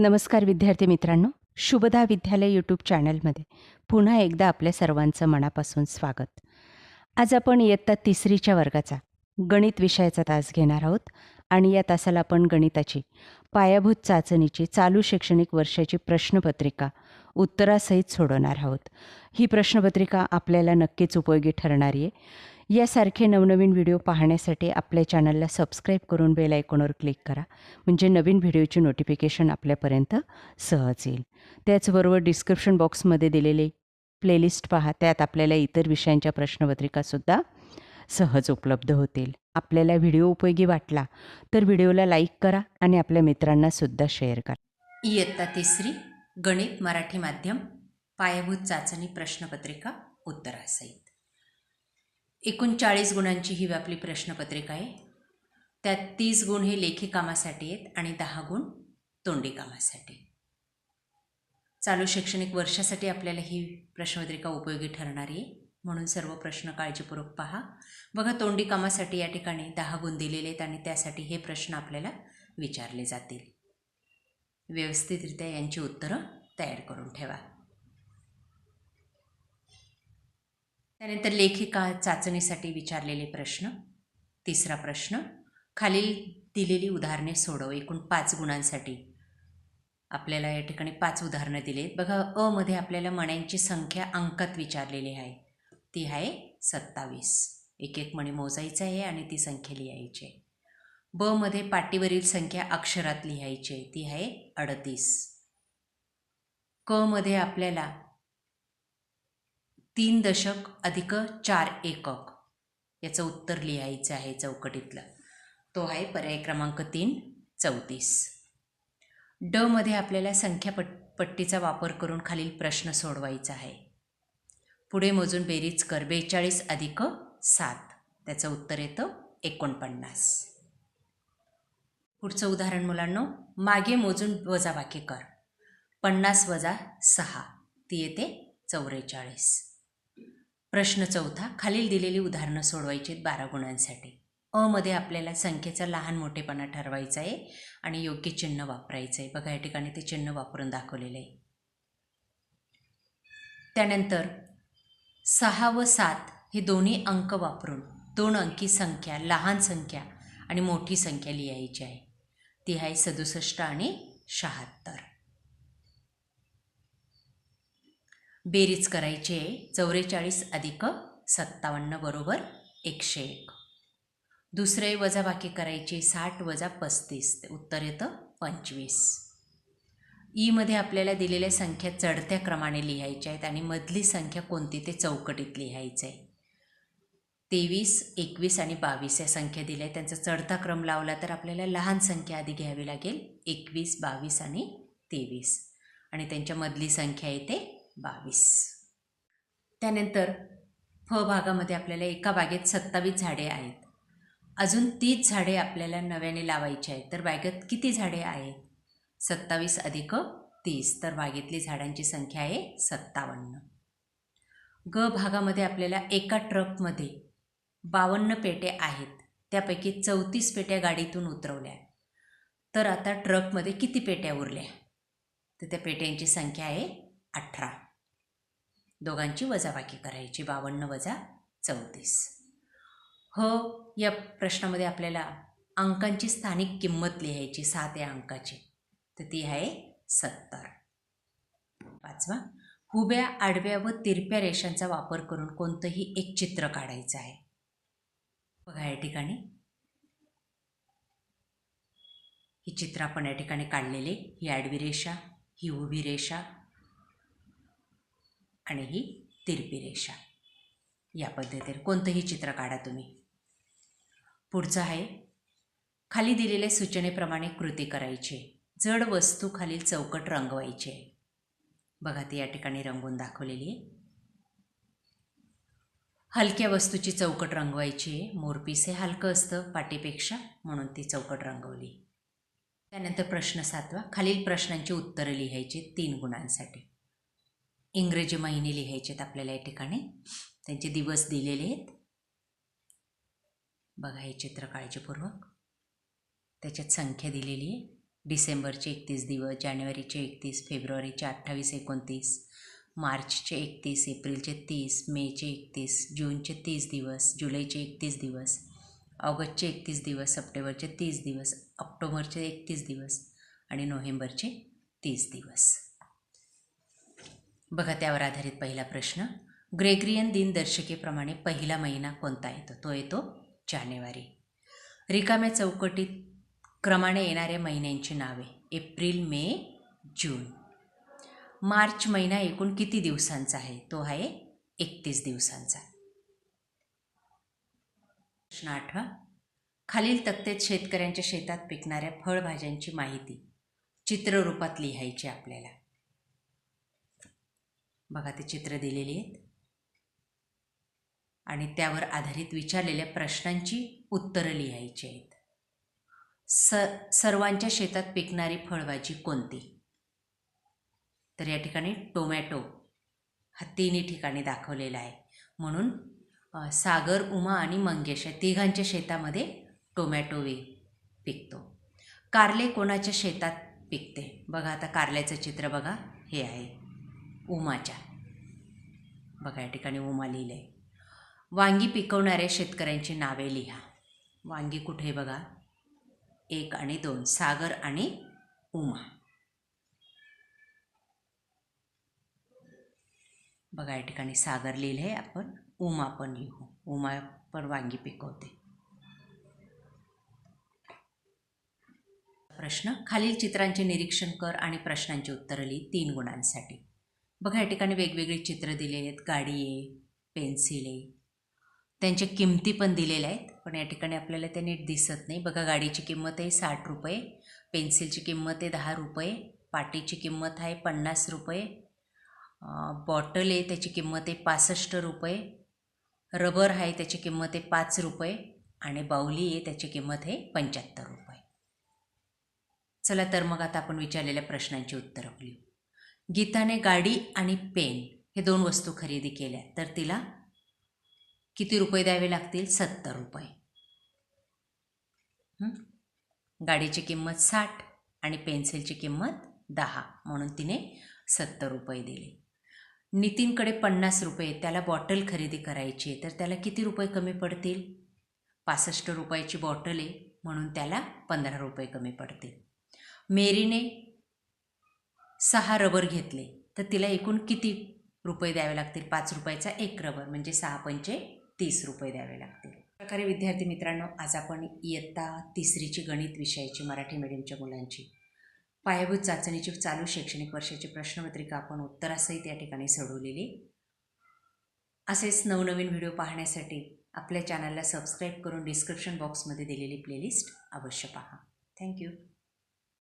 नमस्कार विद्यार्थी मित्रांनो. शुभदा विद्यालय यूट्यूब चॅनलमध्ये पुन्हा एकदा आपल्या सर्वांचं मनापासून स्वागत. आज आपण इयत्ता तिसरीच्या वर्गाचा गणित विषयाचा तास घेणार आहोत आणि या तासाला आपण गणिताची पायाभूत चाचणीची चालू शैक्षणिक वर्षाची प्रश्नपत्रिका उत्तरासहित सोडवणार आहोत. ही प्रश्नपत्रिका आपल्याला नक्कीच उपयोगी ठरणारी आहे. यासारखे नवनवीन व्हिडिओ पाहण्यासाठी आपल्या चॅनलला सबस्क्राईब करून बेल आयकॉनवर क्लिक करा. म्हणजे नवीन व्हिडिओची नोटिफिकेशन आपल्यापर्यंत सहज येईल. त्याचबरोबर डिस्क्रिप्शन बॉक्समध्ये दिलेले प्लेलिस्ट पहा. त्यात आपल्याला इतर विषयांच्या प्रश्नपत्रिकासुद्धा सहज उपलब्ध होतील. आपल्याला व्हिडिओ उपयोगी वाटला तर व्हिडिओला लाईक करा आणि आपल्या मित्रांनासुद्धा शेअर करा. इयत्ता तिसरी गणित मराठी माध्यम पायाभूत चाचणी प्रश्नपत्रिका उत्तरासहित. एकूण चाळीस गुणांची ही आपली प्रश्नपत्रिका आहे. त्यात तीस गुण हे लेखी कामासाठी आहेत आणि दहा गुण तोंडी कामासाठी. चालू शैक्षणिक वर्षासाठी आपल्याला ही प्रश्नपत्रिका उपयोगी ठरणारी आहे. म्हणून सर्व प्रश्न काळजीपूर्वक पहा. बघा तोंडी कामासाठी या ठिकाणी दहा गुण दिलेले आहेत आणि त्यासाठी हे प्रश्न आपल्याला विचारले जातील. व्यवस्थितरित्या यांची उत्तरं तयार करून ठेवा. त्यानंतर लेखिका चाचणीसाठी विचारलेले प्रश्न. तिसरा प्रश्न खालील दिलेली उदाहरणे सोडव. एकूण पाच गुणांसाठी. आपल्याला या ठिकाणी पाच उदाहरणं दिले आहेत बघा अ मध्ये आपल्याला मण्यांची संख्या अंकात विचारलेली आहे. ती आहे सत्तावीस. एक एक मणी मोजायचं आहे आणि ती संख्या लिहायची आहे. ब मध्ये पाटीवरील संख्या अक्षरात लिहायची आहे. ती आहे अडतीस. क मध्ये आपल्याला तीन दशक अधिक चार एकक. याचं उत्तर लिहायचं आहे चौकटीतलं. तो आहे पर्याय क्रमांक तीन चौतीस. ड मध्ये आपल्याला संख्या पट पट्टीचा वापर करून खालील प्रश्न सोडवायचा आहे. पुढे मोजून बेरीज कर बेचाळीस अधिक सात. त्याचं उत्तर येतं एकोणपन्नास. पुढचं उदाहरण मुलांनो मागे मोजून वजाबाकी कर. पन्नास वजा सहा. ती येते चौवेचाळीस प्रश्न चौथा खालील दिलेली उदाहरणं सोडवायची आहेत बारा गुणांसाठी. अ मध्ये आपल्याला संख्येचा लहान मोठेपणा ठरवायचा आहे आणि योग्य चिन्ह वापरायचं आहे. बघा या ठिकाणी ते चिन्ह वापरून दाखवलेलं आहे. त्यानंतर सहा व सात हे दोन्ही अंक वापरून दोन अंकी संख्या लहान संख्या आणि मोठी संख्या लिहायची आहे. ती आहे सदुसष्ट आणि शहात्तर. बेरीज करायची आहे चौवेचाळीस अधिक सत्तावन्न बरोबर एकशे एक. दुसरे वजाबाकी करायची साठ वजा पस्तीस उत्तर येतं पंचवीस. ईमध्ये आपल्याला दिलेल्या संख्या चढत्या क्रमाने लिहायच्या आहेत आणि मधली संख्या कोणती ते चौकटीत लिहायचं आहे. तेवीस एकवीस आणि बावीस या संख्या दिल्या आहेत. त्यांचा चढता क्रम लावला तर आपल्याला लहान संख्या आधी घ्यावी लागेल. एकवीस बावीस आणि तेवीस. आणि त्यांच्या मधली संख्या येते बावीस. त्यानंतर फ भागामध्ये आपल्याला एका बागेत सत्तावीस झाडे आहेत. अजून तीस झाडे आपल्याला नव्याने लावायची आहेत. तर बागेत किती झाडे आहेत? सत्तावीस अधिक तीस. तर बागेतली झाडांची संख्या आहे सत्तावन्न. ग भागामध्ये आपल्याला एका ट्रकमध्ये बावन्न पेटे आहेत. त्यापैकी चौतीस पेट्या गाडीतून उतरवल्या. तर आता ट्रकमध्ये किती पेट्या उरल्या? तर त्या पेट्यांची संख्या आहे अठरा. दोघांची वजाबाकी करायची बावन्न वजा चौतीस. ह या प्रश्नामध्ये आपल्याला अंकांची स्थानिक किंमत लिहायची सात या अंकाची. तर ती आहे सत्तर. पाचवा. हुब्या आडव्या व तिरप्या रेषांचा वापर करून कोणतंही एक चित्र काढायचं आहे. बघा या ठिकाणी. ही चित्र आपण या ठिकाणी काढलेली. ही आडवी रेषा ही उभी रेषा आणि ही तिरपी रेषा. या पद्धतीने कोणतंही चित्र काढा तुम्ही. पुढचं आहे खाली दिलेल्या सूचनेप्रमाणे कृती करायची. जड वस्तू खालील चौकट रंगवायची. आहे बघा ती या ठिकाणी रंगवून दाखवलेली आहे. हलक्या वस्तूची चौकट रंगवायची. आहे मोरपीस हे हलकं असतं पाटीपेक्षा म्हणून ती चौकट रंगवली. त्यानंतर प्रश्न सातवा खालील प्रश्नांची उत्तरं लिहायची तीन गुणांसाठी. इंग्रजी महिने लिहायचे आहेत आपल्याला या ठिकाणी. त्यांचे दिवस दिलेले आहेत. बघा हे चित्र काळजीपूर्वक. त्याच्यात संख्या दिलेली आहे. डिसेंबरचे एकतीस दिवस जानेवारीचे एकतीस फेब्रुवारीचे अठ्ठावीस एकोणतीस मार्चचे एकतीस एप्रिलचे तीस मेचे एकतीस जूनचे तीस दिवस जुलैचे एकतीस दिवस ऑगस्टचे एकतीस दिवस सप्टेंबरचे तीस दिवस ऑक्टोबरचे एकतीस दिवस आणि नोव्हेंबरचे तीस दिवस. बघा त्यावर आधारित पहिला प्रश्न. ग्रेग्रियन दिनदर्शिकेप्रमाणे पहिला महिना कोणता येतो? तो येतो जानेवारी. रिकाम्या चौकटीत क्रमाने येणाऱ्या महिन्यांची नावे. एप्रिल मे जून. मार्च महिना एकूण किती दिवसांचा आहे? तो आहे एकतीस दिवसांचा. प्रश्न आठवा. खालील तक्तेत शेतकऱ्यांच्या शेतात पिकणाऱ्या फळभाज्यांची माहिती चित्ररूपात लिहायची आपल्याला. बघा ते चित्र दिलेली आहेत. आणि त्यावर आधारित विचारलेल्या प्रश्नांची उत्तरं लिहायची आहेत. स सर्वांच्या शेतात पिकणारी फळभाजी कोणती? तर या ठिकाणी टोमॅटो हा तिन्ही ठिकाणी दाखवलेला आहे. म्हणून सागर उमा आणि मंगेश या तिघांच्या शेतामध्ये टोमॅटो वे पिकतो. कारले कोणाच्या शेतात पिकते? बघा आता कारल्याचं चित्र बघा. हे आहे. उमाच्या. बघा या ठिकाणी उमा लिहिलं आहे वांगी पिकवणाऱ्या शेतकऱ्यांची नावे लिहा. वांगी कुठे बघा? एक आणि दोन सागर आणि उमा. बघा या ठिकाणी सागर लिहिलं आहे आपण उमा पण लिहू. उमा पण वांगी पिकवते. प्रश्न खालील चित्रांचे निरीक्षण कर आणि प्रश्नांची उत्तरं लिही तीन गुणांसाठी. बघा या ठिकाणी वेगवेगळी चित्रं दिलेली आहेत. गाडी आहे पेन्सिल आहे. त्यांच्या किमती पण दिलेल्या आहेत पण या ठिकाणी आपल्याला ते नीट दिसत नाही. बघा गाडीची किंमत आहे साठ रुपये पेन्सिलची किंमत आहे दहा रुपये पाटीची किंमत आहे पन्नास रुपये बॉटल आहे त्याची किंमत आहे पासष्ट रुपये रबर आहे त्याची किंमत आहे पाच रुपये आणि बाऊली आहे त्याची किंमत आहे पंच्याहत्तर रुपये. चला तर मग आता आपण विचारलेल्या प्रश्नांची उत्तरं लिहू गीताने गाडी आणि पेन हे दोन वस्तू खरेदी केल्या. तर तिला किती रुपये द्यावे लागतील? सत्तर रुपये. गाडीची किंमत साठ आणि पेन्सिलची किंमत दहा. म्हणून तिने सत्तर रुपये दिले. नितीनकडे पन्नास रुपये. त्याला बॉटल खरेदी करायची आहे. तर त्याला किती रुपये कमी पडतील? पासष्ट रुपयाची बॉटल आहे. म्हणून त्याला पंधरा रुपये कमी पडतील. मेरीने सहा रबर घेतले. तर तिला एकूण किती रुपये द्यावे लागतील? पाच रुपयाचा एक रबर म्हणजे सहा पंचे तीस रुपये द्यावे लागतील. प्रकारे विद्यार्थी मित्रांनो आज आपण इयत्ता तिसरीची गणित विषयाची मराठी मीडियमच्या मुलांची पायाभूत चाचणीची चालू शैक्षणिक वर्षाची प्रश्नपत्रिका आपण उत्तरासहित या ठिकाणी सोडवलेली. असेच नवनवीन व्हिडिओ पाहण्यासाठी आपल्या चॅनलला सबस्क्राईब करून डिस्क्रिप्शन बॉक्समध्ये दिलेली प्लेलिस्ट अवश्य पहा. थँक्यू